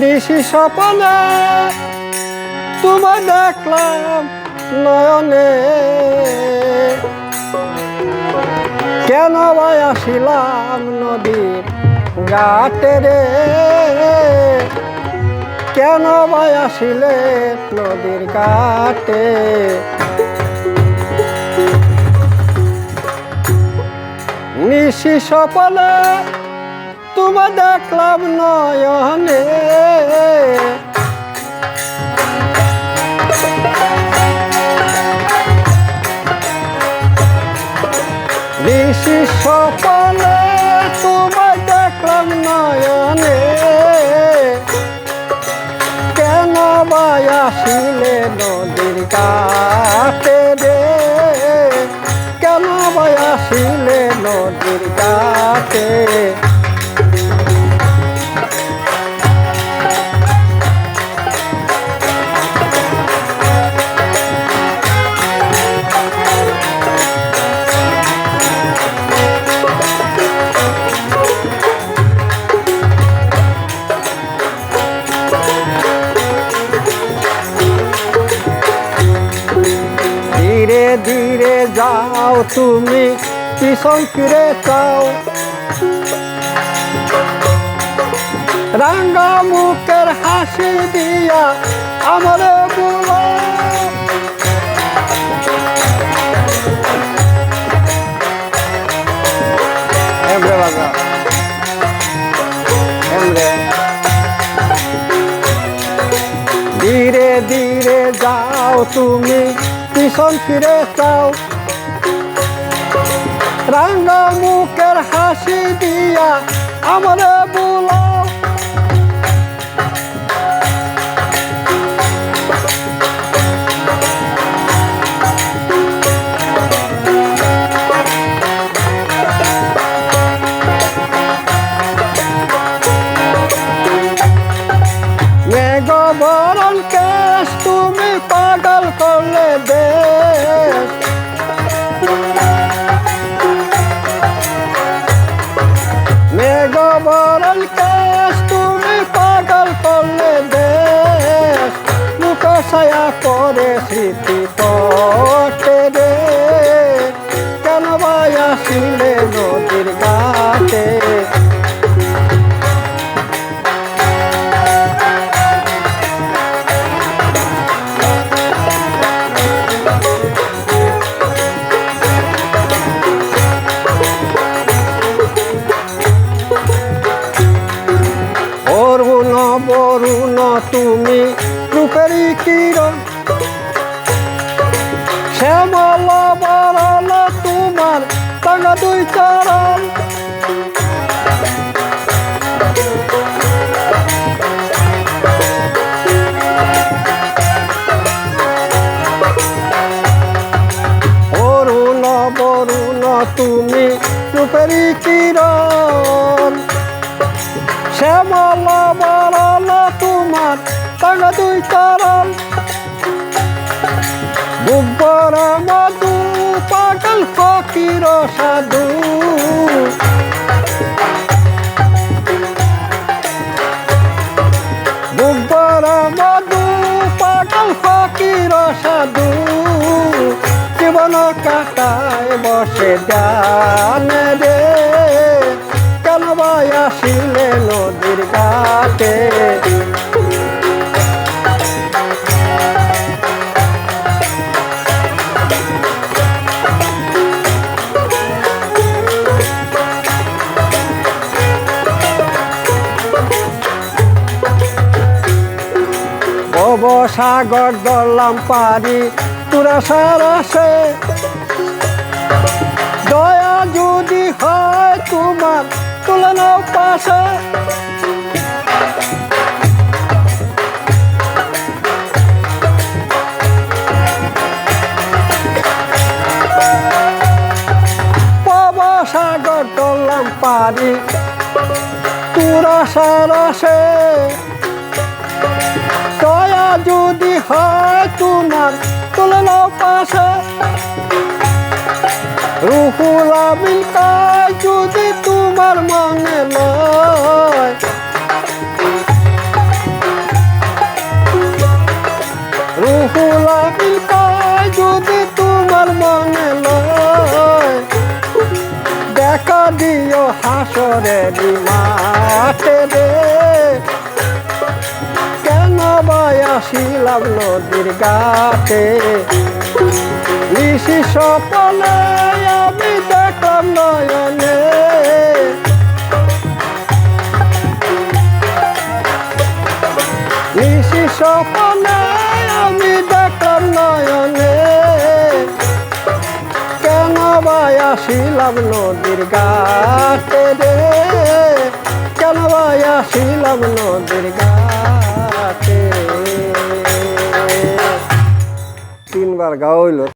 নিশি সপনে তোমায় দেখলাম নয়নে। কেন ভাই আসিলাম নদীর ঘাটে রে? কেন ভাই আসিলে নদীর ঘাটে? নিশি সপনে তোমায় দেখলাম নয়নে। ঋষি সপনে তোমায় দেখলাম নয়নে। কেন বাই আসিলে নদীর কাছে রে? কেন বাই আসিলে নদীর কাছে যাও তুমি পিছন ফিরে চাও? রাঙ্গা মুখের হাসি দিয়া আমার বুলা এমরে বাবা। এমরে ধীরে ধীরে যাও তুমি পিছন ফিরে চাও? রাঙ্গা মুখের হাসি দিয়া আমার বুলাও বরণ কেশ তুমি পাগল করলে কেশ তুমি পাগল করলে দেশ মুখ করে স্মৃতি পটে। রূপেরই কিরণ। শ্যামল বরণ তোমার টাঙ্গা দুই বরুণ তুমি রূপেরই কিরণ। শ্যামল বরণ তোমার দুই চরণ। বুব্বর মধু, পাগল ফকির সাধু। বুব্বর মধু, পাগল ফকির সাধু। জীবন কাটায় বসে ডান রে কেন আসিলে সাগর দরলাম পারি, তোরা সারাসে। দয়া যদি হয় তোমার, তুলে পাশে। সাগর দরলাম পারি, তোরা সারাসে। যদি হয় তোমার, তুলে নাও পাশে। রুহুলা আমিন যদি তোমার মনে লয়। যদি তোমার মনে লয়। দেখা দিও হাসরে মাঠে। বায়াসিলাম নদীর গাতে নিশি সপনে আমি দেখলাম নয়নে। নিশি সপনে আমি দেখলাম নয়নে। কেন বায়াসিলাম নদীর গাতে রে? কেন ভাই বায়াসিলাম নদীর গাতে তিনবার গাওয়া হইল।